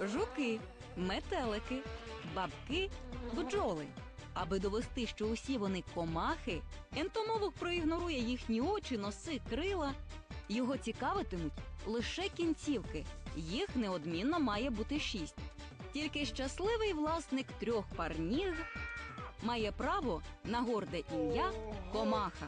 жуки, метелики, бабки, бджоли. Аби довести, що усі вони комахи, ентомолог проігнорує їхні очі, носи, крила. Його цікавитимуть лише кінцівки. Їх неодмінно має бути шість. Тільки щасливий власник трьох пар ніг має право на горде ім'я комаха.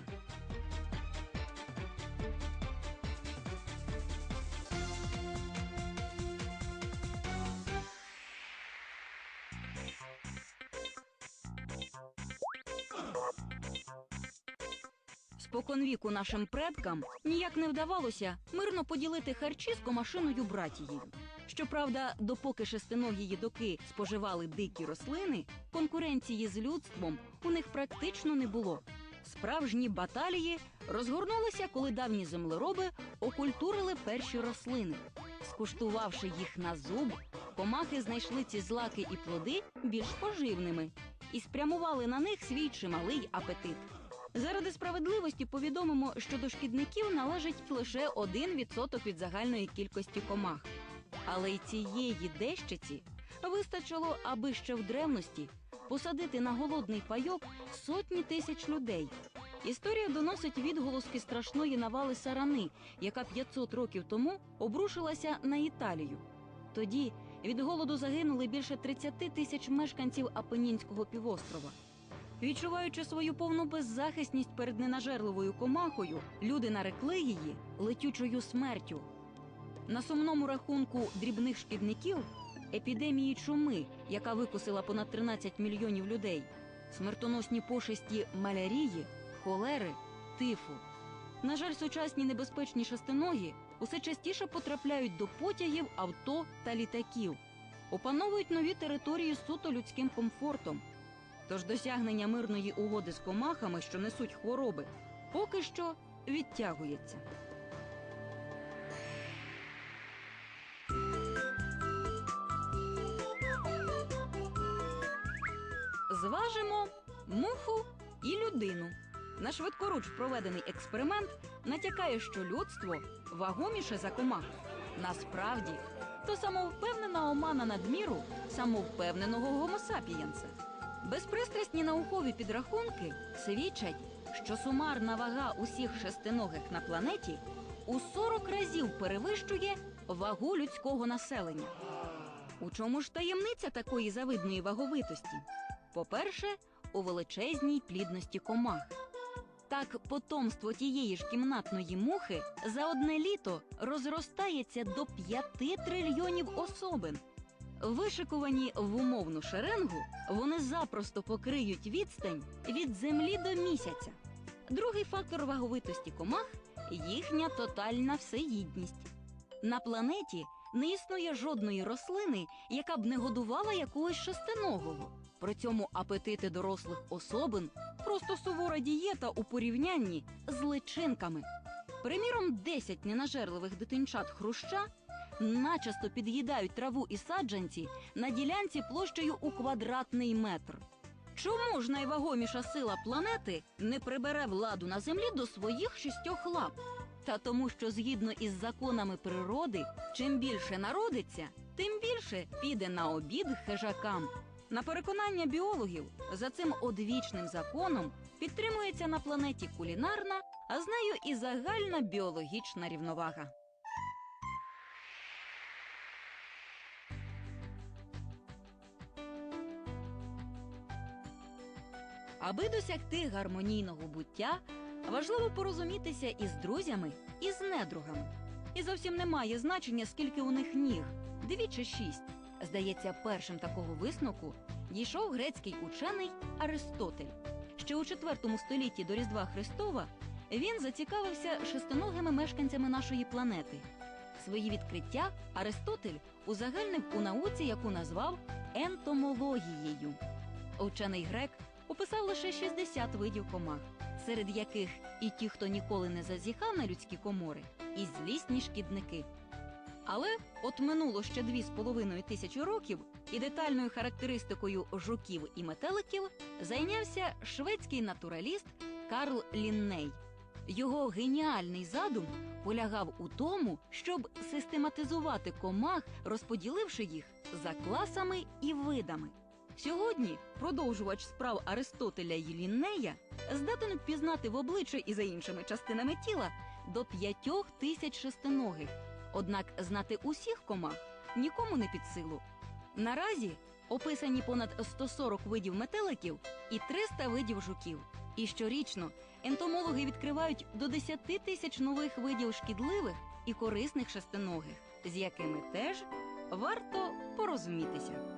Споконвіку нашим предкам ніяк не вдавалося мирно поділити харчі з комашиною братією. Щоправда, допоки шестиногі їдоки споживали дикі рослини, конкуренції з людством у них практично не було. Справжні баталії розгорнулися, коли давні землероби окультурили перші рослини. Скуштувавши їх на зуб, комахи знайшли ці злаки і плоди більш поживними і спрямували на них свій чималий апетит. Заради справедливості повідомимо, що до шкідників належить лише 1% від загальної кількості комах. Але й цієї дещиці вистачило, аби ще в древності посадити на голодний пайок сотні тисяч людей. Історія доносить відголоски страшної навали сарани, яка 500 років тому обрушилася на Італію. Тоді від голоду загинули більше 30 тисяч мешканців Апенінського півострова. Відчуваючи свою повну беззахисність перед ненажерливою комахою, люди нарекли її летючою смертю. На сумному рахунку дрібних шкідників епідемії чуми, яка викосила понад 13 мільйонів людей, смертоносні пошесті малярії, холери, тифу. На жаль, сучасні небезпечні шестиногі усе частіше потрапляють до потягів, авто та літаків, опановують нові території суто людським комфортом. Тож досягнення мирної угоди з комахами, що несуть хвороби, поки що відтягується. Зважимо муху і людину. На швидкоруч проведений експеримент натякає, що людство вагоміше за комах. Насправді, то самовпевнена омана надміру самовпевненого гомосапієнса. Безпристрасні наукові підрахунки свідчать, що сумарна вага усіх шестиногих на планеті у 40 разів перевищує вагу людського населення. У чому ж таємниця такої завидної ваговитості? По-перше, у величезній плідності комах. Так, потомство тієї ж кімнатної мухи за одне літо розростається до 5 трильйонів особин. Вишикувані в умовну шеренгу, вони запросто покриють відстань від землі до місяця. Другий фактор ваговитості комах їхня тотальна всеїдність. На планеті не існує жодної рослини, яка б не годувала якогось шестиногого. При цьому апетити дорослих особин просто сувора дієта у порівнянні з личинками. Приміром, 10 ненажерливих дитинчат хруща начисто під'їдають траву і саджанці на ділянці площею у квадратний метр. Чому ж найвагоміша сила планети не прибере владу на землі до своїх шістьох лап? Та тому, що згідно із законами природи, чим більше народиться, тим більше піде на обід хижакам. На переконання біологів, за цим одвічним законом підтримується на планеті кулінарна, а з нею і загальна біологічна рівновага. Аби досягти гармонійного буття, важливо порозумітися із друзями і з недругами. І зовсім немає значення, скільки у них ніг дві чи шість. Здається, першим такого висновку дійшов грецький учений Аристотель. Ще у IV столітті до Різдва Христова він зацікавився шестиногими мешканцями нашої планети. Свої відкриття Аристотель узагальнив у науці, яку назвав ентомологією. Учений грек описав лише 60 видів комах, серед яких і ті, хто ніколи не зазіхав на людські комори, і злісні шкідники. Але от минуло ще дві з половиною тисячі років, і детальною характеристикою жуків і метеликів зайнявся шведський натураліст Карл Лінней. Його геніальний задум полягав у тому, щоб систематизувати комах, розподіливши їх за класами і видами. Сьогодні продовжувач справ Аристотеля і Ліннея здатен впізнати в обличчя і за іншими частинами тіла до п'ятьох тисяч шестиногих. Однак знати усіх комах нікому не під силу. Наразі описані понад 140 видів метеликів і 300 видів жуків. І щорічно ентомологи відкривають до 10 тисяч нових видів шкідливих і корисних шестиногих, з якими теж варто порозумітися.